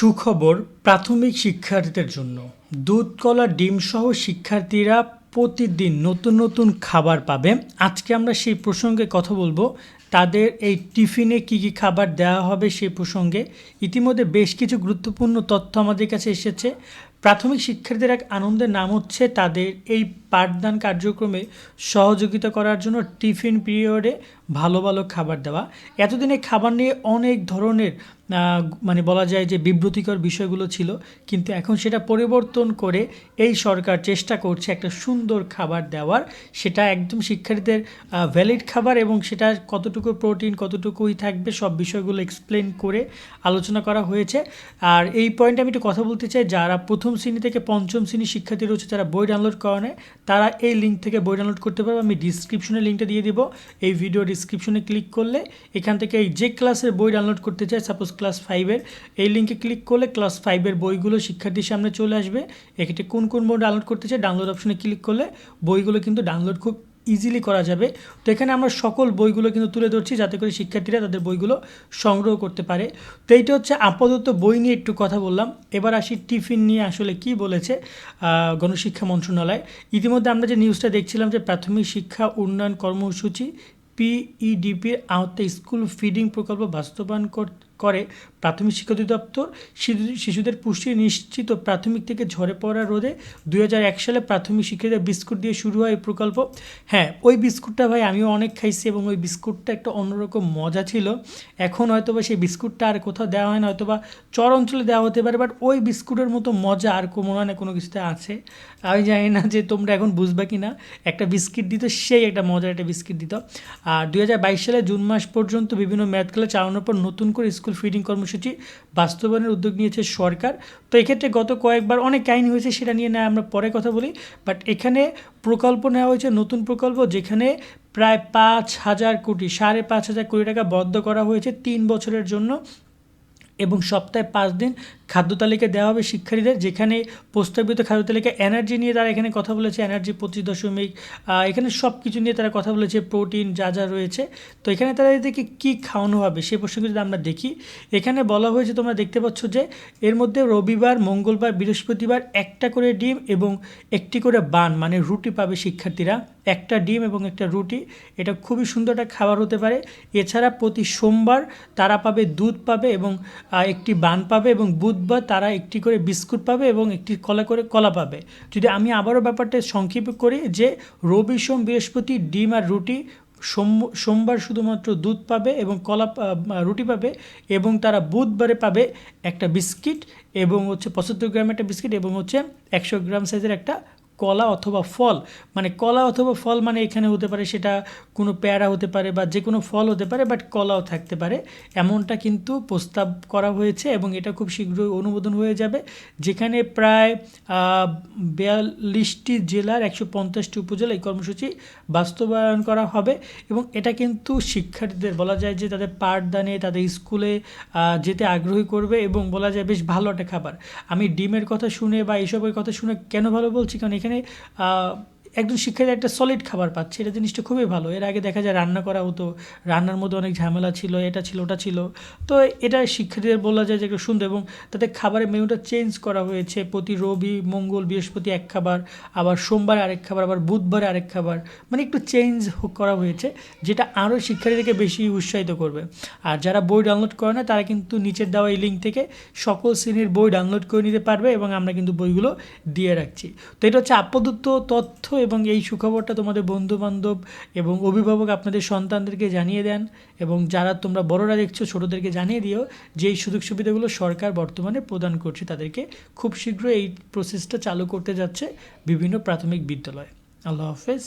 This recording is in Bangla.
সুখবর প্রাথমিক শিক্ষার্থীদের জন্য। দুধ কলা ডিম সহ শিক্ষার্থীরা প্রতিদিন নতুন নতুন খাবার পাবে। আজকে আমরা সেই প্রসঙ্গে কথা বলব। তাদের এই টিফিনে কি কি খাবার দেওয়া হবে সেই প্রসঙ্গে। ইতিমধ্যে বেশ কিছু গুরুত্বপূর্ণ তথ্য আমাদের কাছে এসেছে। প্রাথমিক শিক্ষার্থীদের এক আনন্দের নাম হচ্ছে তাদের এই পাঠদান কার্যক্রমে সহযোগিতা করার জন্য টিফিন পিরিয়ডে ভালো ভালো খাবার দেওয়া। এতদিনে খাবার নিয়ে অনেক ধরনের মানে বলা যায় যে বিব্রতিকর বিষয়গুলো ছিল, কিন্তু এখন সেটা পরিবর্তন করে এই সরকার চেষ্টা করছে একটা সুন্দর খাবার দেওয়ার। সেটা একদম শিক্ষার্থীদের ভ্যালিড খাবার এবং সেটা কতটুকু প্রোটিন কতটুকুই থাকবে সব বিষয়গুলো এক্সপ্লেন করে আলোচনা করা হয়েছে। আর এই পয়েন্টে আমি একটু কথা বলতে চাই, যারা প্রথম শ্রেণি থেকে পঞ্চম শ্রেণির শিক্ষার্থী রয়েছে যারা বই ডাউনলোড করে নেয় তারা এই লিঙ্ক থেকে বই ডাউনলোড করতে পারবে। আমি ডিসক্রিপশনে লিঙ্কটা দিয়ে দিব। এই ভিডিও ডিসক্রিপশনে ক্লিক করলে এখান থেকে এই যে ক্লাসের বই ডাউনলোড করতে চায় সাপোজ ক্লাস ফাইভের এই লিঙ্কে ক্লিক করলে ক্লাস ফাইভের বইগুলো শিক্ষার্থীর সামনে চলে আসবে। এক্ষেত্রে কোন কোন বই ডাউনলোড করতে চায় ডাউনলোড অপশনে ক্লিক করলে বইগুলো কিন্তু ডাউনলোড খুব ইজিলি করা যাবে। তো এখানে আমরা সকল বইগুলো কিন্তু তুলে ধরছি যাতে করে শিক্ষার্থীরা তাদের বইগুলো সংগ্রহ করতে পারে। তো এইটা হচ্ছে আপাতত বই নিয়ে একটু কথা বললাম। এবার আসি টিফিন নিয়ে আসলে কি বলেছে গণশিক্ষা মন্ত্রণালয়। ইতিমধ্যে আমরা যে নিউজটা দেখছিলাম যে প্রাথমিক শিক্ষা উন্নয়ন কর্মসূচি পিইডিপির আওতায় স্কুল ফিডিং প্রকল্প বাস্তবায়ন কর- করে প্রাথমিক শিক্ষা অধিদপ্তর শিশুদের পুষ্টি নিশ্চিত প্রাথমিক থেকে ঝরে পড়া রোধে দু হাজার এক সালে প্রাথমিক শিক্ষার্থীদের বিস্কুট দিয়ে শুরু হয় এই প্রকল্প। হ্যাঁ ওই বিস্কুটটা ভাই আমিও অনেক খাইছি এবং ওই বিস্কুটটা একটা অন্যরকম মজা ছিল। এখন হয়তো বা সেই বিস্কুটটা আর কোথাও দেওয়া হয় না হয়তো বা চর অঞ্চলে দেওয়া হতে পারে বাট ওই বিস্কুটের মতো মজা আর কোনো না, কোনো কিছুতে আছে। আমি জানি না যে তোমরা এখন বুঝবে কি না একটা বিস্কিট দিত, সেই একটা মজার একটা বিস্কিট দিত। আর দুই হাজার বাইশ সালে জুন মাস পর্যন্ত বিভিন্ন ম্যাথ খেলা চালানোর পর নতুন করে স্কুল ফিডিং কর্মসূচি বাস্তবায়নের উদ্যোগ নিয়েছে সরকার। তো এক্ষেত্রে গত কয়েকবার অনেক কাহিনী হয়েছে, সেটা নিয়ে না আমরা পরে কথা বলি। বাট এখানে প্রকল্প নেওয়া হয়েছে, নতুন প্রকল্প, যেখানে প্রায় পাঁচ হাজার কোটি, সাড়ে পাঁচ হাজার কোটি টাকা বদ্ধ করা হয়েছে তিন বছরের জন্য এবং সপ্তাহে পাঁচ দিন খাদ্য তালিকা দেওয়া হবে শিক্ষার্থীদের, যেখানে প্রস্তাবিত খাদ্য তালিকা এনার্জি নিয়ে তারা এখানে কথা বলেছে এনার্জি পঁচিশ দশমিক এখানে সব কিছু নিয়ে তারা কথা বলেছে প্রোটিন যা যা রয়েছে। তো এখানে তারা এদেরকে কী খাওয়ানো হবে সে প্রসঙ্গে যদি আমরা দেখি, এখানে বলা হয়েছে তোমরা দেখতে পাচ্ছ যে এর মধ্যে রবিবার, মঙ্গলবার, বৃহস্পতিবার একটা করে ডিম এবং একটি করে বান মানে রুটি পাবে শিক্ষার্থীরা। একটা ডিম এবং একটা রুটি, এটা খুবই সুন্দর একটা খাবার হতে পারে। এছাড়া প্রতি সোমবার তারা পাবে দুধ পাবে এবং একটি বান পাবে এবং বুধবার তারা একটি করে বিস্কুট পাবে এবং একটি কলা করে কলা পাবে। যদি আমি আবারও ব্যাপারটা সংক্ষেপ করি যে, রবি সোম বৃহস্পতি ডিম আর রুটি সোম- সোমবার শুধুমাত্র দুধ পাবে এবং কলা রুটি পাবে এবং তারা বুধবারে পাবে একটা বিস্কিট এবং হচ্ছে পঁচাত্তর গ্রাম একটা বিস্কিট এবং হচ্ছে একশো গ্রাম সাইজের একটা কলা অথবা ফল মানে কলা অথবা ফল মানে এখানে হতে পারে সেটা কোনো প্যারা হতে পারে বা যে কোনো ফল হতে পারে বাট কলাও থাকতে পারে। এমনটা কিন্তু প্রস্তাব করা হয়েছে এবং এটা খুব শীঘ্রই অনুমোদন হয়ে যাবে। যেখানে প্রায় বিয়াল্লিশটি জেলার একশো পঞ্চাশটি উপজেলা এই কর্মসূচি বাস্তবায়ন করা হবে এবং এটা কিন্তু শিক্ষার্থীদের, বলা যায় যে তাদের পাঠদানে, তাদের স্কুলে যেতে আগ্রহী করবে এবং বলা যায় বেশ ভালো একটা খাবার। আমি ডিমের কথা শুনে বা এইসবের কথা শুনে কেন ভালো বলছি? কারণ এখানে এখানে একজন শিক্ষার্থী একটা সলিড খাবার পাচ্ছে, এটা জিনিসটা খুবই ভালো। এর আগে দেখা যায় রান্না করা হতো রান্নার মধ্যে অনেক ঝামেলা ছিল, এটা ছিল, ওটা ছিল। তো এটা শিক্ষার্থীদের বলা যায় যে একটু সুন্দর এবং তাদের খাবারের মেনুটা চেঞ্জ করা হয়েছে। প্রতি রবি, মঙ্গল, বৃহস্পতি এক খাবার, আবার সোমবারে আরেক খাবার, আবার বুধবারে আরেক খাবার মানে একটু চেঞ্জ করা হয়েছে, যেটা আরও শিক্ষার্থীদেরকে বেশি উৎসাহিত করবে। আর যারা বই ডাউনলোড করে না, তারা কিন্তু নিচের দেওয়া এই লিঙ্ক থেকে সকল শ্রেণির বই ডাউনলোড করে নিতে পারবে এবং আমরা কিন্তু বইগুলো দিয়ে রাখছি। তো এটা হচ্ছে আপাতত তথ্য এবং এই সুখবরটা তোমাদের বন্ধু বান্ধব এবং অভিভাবক আপনাদের সন্তানদেরকে জানিয়ে দেন এবং যারা তোমরা বড়রা দেখছ ছোটোদেরকে জানিয়ে দিও যে এই সুযোগ সুবিধাগুলো সরকার বর্তমানে প্রদান করছে তাদেরকে খুব শীঘ্র এই প্রসেসটা চালু করতে যাচ্ছে বিভিন্ন প্রাথমিক বিদ্যালয়। আল্লাহ হাফেজ।